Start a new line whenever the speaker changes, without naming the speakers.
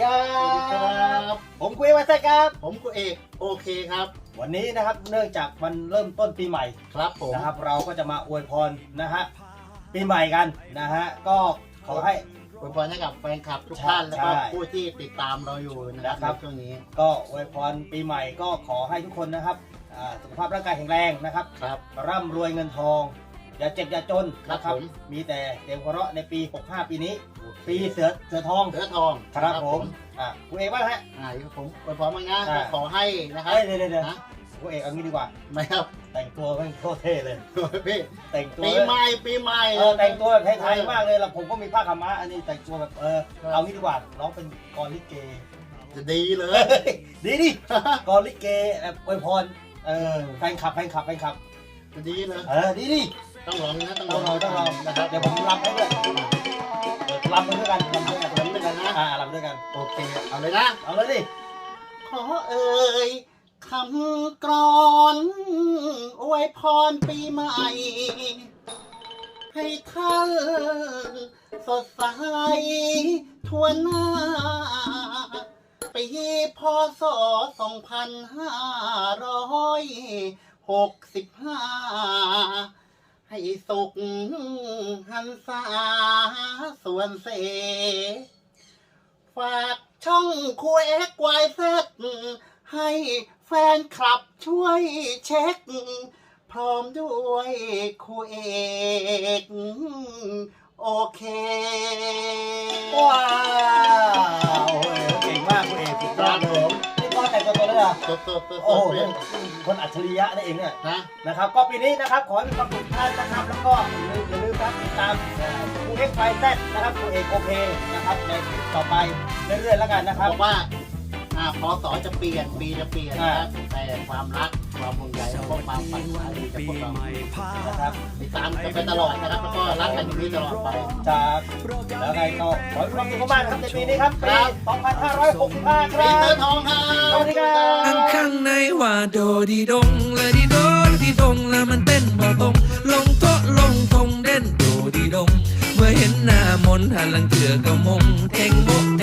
ครั
สวัสดีครับบ
ผมคุยมาใช่ครับ
ผมกูเอกโอเคครับ
วันนี้นะครับเนื่องจากมันเริ่มต้นปีใหม่
ครับผม
นะครับ เราก็จะมาอวยพรนะฮะปีใหม่กันนะฮะก็ขอให้
อวยพรให้กับแฟนคลับทุกท่าน
ใช่
แล้วก็
ใช่
ผู้ที่ติดตามเราอยู่นะครับ
นะครับ
ในช่วงนี้
ก็อวยพรปีใหม่ก็ขอให้ทุกคนนะครับอ่าสุขภาพร่างกายแข็งแรงนะครับ
ครับ
ร่ำรวยเงินทอง อย่าเจ็บอย่าจน
ครับ
นะครับ
ผม
มีแต่เตรียมเคราะห์ในปี 65 ปีนี้ ปีเสือเสือทอง
เนื้อทอง
ครับผมอะคุณเอกบ้างฮะ
อ่าอยู่กับผมอวยพรมางนะ
อ่า
ก็ขอให้นะครับ
เฮ้ยเดี๋ยวเดี๋ยวเดี๋ยว
นะ
คุณเอกเอางี้ดีกว่า
ไม่ครับ
แต่งตัวแม่งโคตรเท่เลย
พี่
แต่งตัว
ปีใหม่ปีใหม่
เออแต่งตัวแบบไทยๆมากเลยแล้วผมก็มีผ้าขาวม้าอันนี้แต่งตัวแบบเออ
ครับ
เอางี้ดีกว่าน้องเป็นกรลิเก
จะดีเลย
เฮ้ยดีดิกรลิเกแบบอวยพรเออแฟนคลับแฟนคลับแฟนคลับ
จะดีเลย
เออดีดิ
ต้องลองนะต้อง
ต้องลองต้องลอง
นะ
นะ
ค
ค
รั
รั
บบ
เดี๋ยวผมรำให้ด้วยเออรำไปด้วยกันรำด้วยกัน
รำด้วยกันนะ
อ่ารำด้วยกัน
โอเค เอาเลยนะ
เอาเลยดิ
ขอเอ่ยคำกรอนอวยพรปีใหม่ ให้ท่านสดใสทั่วหน้า ปีพศ2565 ให้สุขหันษาส่วนเส ฝากช่องคุยเอ็กไวเซให้แฟนคลับช่วยเช็ค พร้อมด้วยคูเอกโอเค
ว้า โอ้โห
เลย
คนอัจฉริยะนั่นเองเนี่ย
นะ
นะครับ ก็ปีนี้นะครับ ขอให้มีความสุขท่านนะครับ แล้วก็อย่าลืมอย่าลืมครับติดตามครูเอ็กไฟแซนะครับครูเอกโอเคนะครับในคลิปต่อไปเรื่อยๆแล้วกันนะครับ
บอกว่าอ่าพศจะเปลี่ยนปีจะเปลี่ยนนะครับแต่ความรัก ความห่วงใยแล้วก็ความฝันใฝ่ดีจากพวกเรา
นะครับ
ติดตามกันไปตลอดนะครับแล้วก็รักกันอย่างนี้ตลอดไป
จากแล้วไงก็ขอให้ความสุขมากๆนะครับในปีนี้ครับปี2565ค
ปี
รั
เตอบร์ทองครับ
สวัสดีครับ
ข้างข้างในว่าโดดีดงและดีโดดีดงแล้วมันเต้นบ่ตรงลงโต๊ะลงทงเด่นโดดีดง เมื่อเห็นหน้ามนต์หันหลังเถื่อก็มงเทงโมะเท